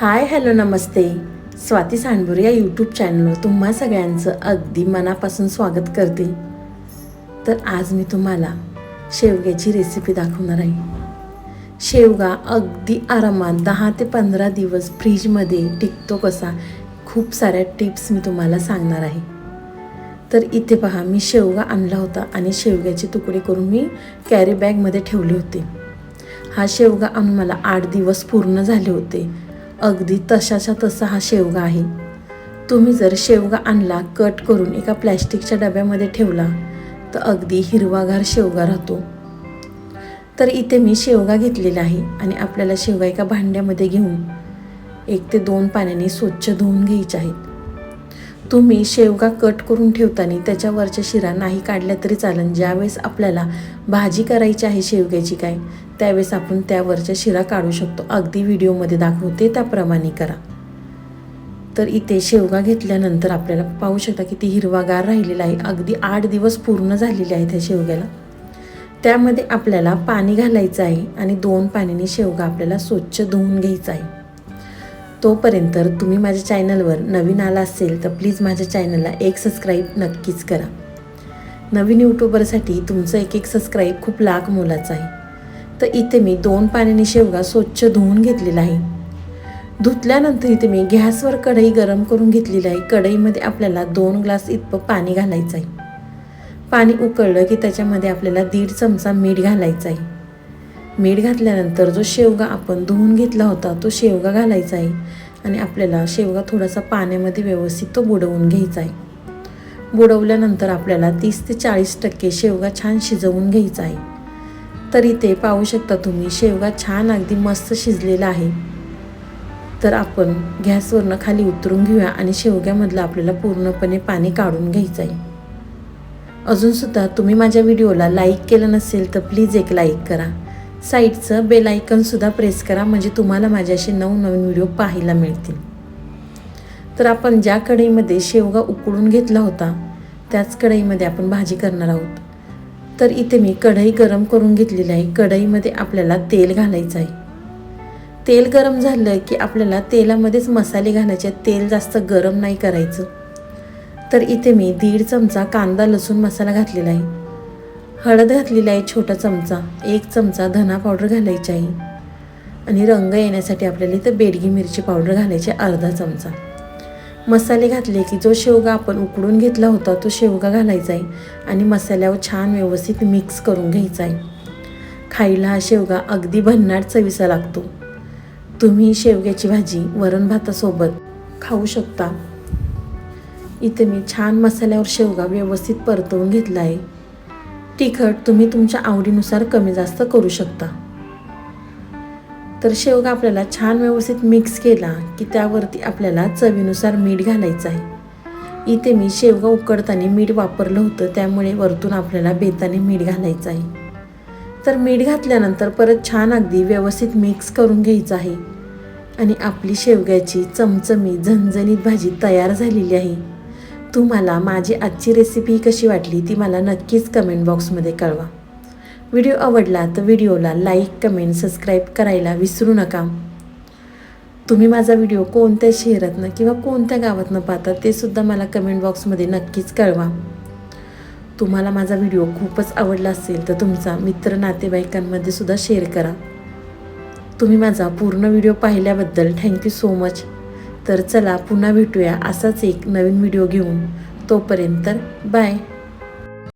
Hi hello नमस्ते. स्वाती सांडबुरे या YouTube चॅनलवर तुम्हा सगळ्यांचं अगदी मनापासून स्वागत करते. तर आज मी तुम्हाला शेवग्याची रेसिपी दाखवणार आहे. शेवगा अगदी आरामात दहा ते पंधरा दिवस फ्रीजमध्ये टिकतो कसा खूप साऱ्या टिप्स मी तुम्हाला सांगणार आहे. तर इथे पहा मी शेवगा आणला होता आणि शेवग्याचे तुकडे करून मी कॅरी बॅगमध्ये ठेवले होते. हा शेवगा आणून मला आठ दिवस पूर्ण झाले होते. अगदी तशाच्या तसा हा शेवगा आहे. तुम्ही जर शेवगा आणला कट करून एका प्लॅस्टिकच्या डब्यामध्ये ठेवला तर अगदी हिरवागार शेवगा राहतो. तर इथे मी शेवगा घेतलेला आहे आणि आपल्याला शेवगा एका भांड्यामध्ये घेऊन एक ते दोन पाण्याने स्वच्छ धुवून घ्यायचे आहेत. तुम्ही शेवगा कट करून ठेवताना त्याच्यावरच्या शिरा नाही काढल्या तरी चालेल ज्यावेळेस आपल्याला भाजी करायची आहे शेवग्याची काय त्यावेळेस आपण त्यावरच्या शिरा काढू शकतो. अगदी व्हिडिओमध्ये दाखवते त्याप्रमाणे करा. तर इथे शेवगा घेतल्यानंतर आपल्याला पाहू शकता की ती हिरवागार राहिलेला आहे. अगदी आठ दिवस पूर्ण झालेले आहे त्या शेवग्याला. त्यामध्ये आपल्याला पाणी घालायचं आहे आणि दोन पाण्याने शेवगा आपल्याला स्वच्छ धुवून घ्यायचा आहे. तोपर्यंत तुम्ही माझ्या चॅनलवर नवीन आला असेल तर प्लीज माझ्या चॅनलला एक सबस्क्राईब नक्कीच करा. नवीन यूट्यूबरसाठी तुमचं एक एक सबस्क्राईब खूप लाख मोलाचं आहे. तर इथे मी दोन पाण्याने शेवगा स्वच्छ धुवून घेतलेला आहे. धुतल्यानंतर इथे मी गॅसवर कढई गरम करून घेतलेली आहे. कढईमध्ये आपल्याला दोन ग्लास इतकं पाणी घालायचं आहे. पाणी उकळलं की त्याच्यामध्ये आपल्याला दीड चमचा मीठ घालायचं आहे. मीठ घातल्यानंतर जो शेवगा आपण धुवून घेतला होता तो शेवगा घालायचा आहे आणि आपल्याला शेवगा थोडासा पाण्यामध्ये व्यवस्थित तो बुडवून घ्यायचा आहे. बुडवल्यानंतर आपल्याला तीस ते चाळीस टक्के शेवगा छान शिजवून घ्यायचा आहे. तरी ते पाहू शकता तुम्ही शेवगा छान अगदी मस्त शिजलेला आहे. तर आपण गॅसवरनं खाली उतरून घेऊया आणि शेवग्यामधलं आपल्याला पूर्णपणे पाणी काढून घ्यायचं आहे. अजूनसुद्धा तुम्ही माझ्या व्हिडिओला लाईक केलं नसेल तर प्लीज एक लाईक करा. साईडचं बेल आयकनसुद्धा प्रेस करा म्हणजे तुम्हाला माझे असे नवनवीन व्हिडिओ पाहायला मिळतील. तर आपण ज्या कढईमध्ये शेवगा उकळून घेतला होता त्याच कढईमध्ये आपण भाजी करणार आहोत. तर इथे मी कढई गरम करून घेतलेली आहे. कढईमध्ये आपल्याला तेल घालायचं आहे. तेल गरम झालं की आपल्याला तेलामध्येच मसाले घालायचे तेल जास्त गरम नाही करायचं. तर इथे मी दीड चमचा कांदा लसूण मसाला घातलेला आहे. हळद घातलेला आहे छोटा चमचा. एक चमचा धना पावडर घालायची आहे. आणि रंग येण्यासाठी आपल्याला इथं बेडगी मिरची पावडर घालायची अर्धा चमचा. मसाले घातले की जो शेवगा आपण उकडून घेतला होता तो शेवगा घालायचा आहे. आणि मसाल्यावर छान व्यवस्थित मिक्स करून घ्यायचा आहे. खायला हा शेवगा अगदी भन्नाट चवीचा लागतो. तुम्ही शेवग्याची भाजी वरण भातासोबत खाऊ शकता. इथे मी छान मसाल्यावर शेवगा व्यवस्थित परतवून घेतला आहे. तिखट तुम्ही तुमच्या आवडीनुसार कमी जास्त करू शकता. तर शेवगा आपल्याला छान व्यवस्थित मिक्स केला की त्यावरती आपल्याला चवीनुसार मीठ घालायचं आहे. इथे मी शेवगा उकडताना मीठ वापरलं होतं त्यामुळे वरतून आपल्याला बेताने मीठ घालायचं आहे. तर मीठ घातल्यानंतर परत छान अगदी व्यवस्थित मिक्स करून घ्यायचं आहे. आणि आपली शेवग्याची चमचमी झणझणीत भाजी तयार झालेली आहे. तुम्हाला माझी आजची रेसिपी कशी वाटली ती मला नक्कीच कमेंट बॉक्समध्ये कळवा. व्हिडिओ आवडला तर व्हिडिओला लाईक कमेंट सबस्क्राईब करायला विसरू नका. तुम्ही माझा व्हिडिओ कोणत्या शहरातनं किंवा कोणत्या गावातनं पाहता ते सुद्धा मला कमेंट बॉक्समध्ये नक्कीच कळवा. तुम्हाला माझा व्हिडिओ खूपच आवडला असेल तर तुमचा मित्र नातेवाईकांमध्ये सुद्धा शेअर करा. तुम्ही माझा पूर्ण व्हिडिओ पाहिल्याबद्दल थँक्यू सो मच तर चला पुन्हा भेटूया असाच एक नवीन व्हिडिओ घेऊन. तोपर्यंत बाय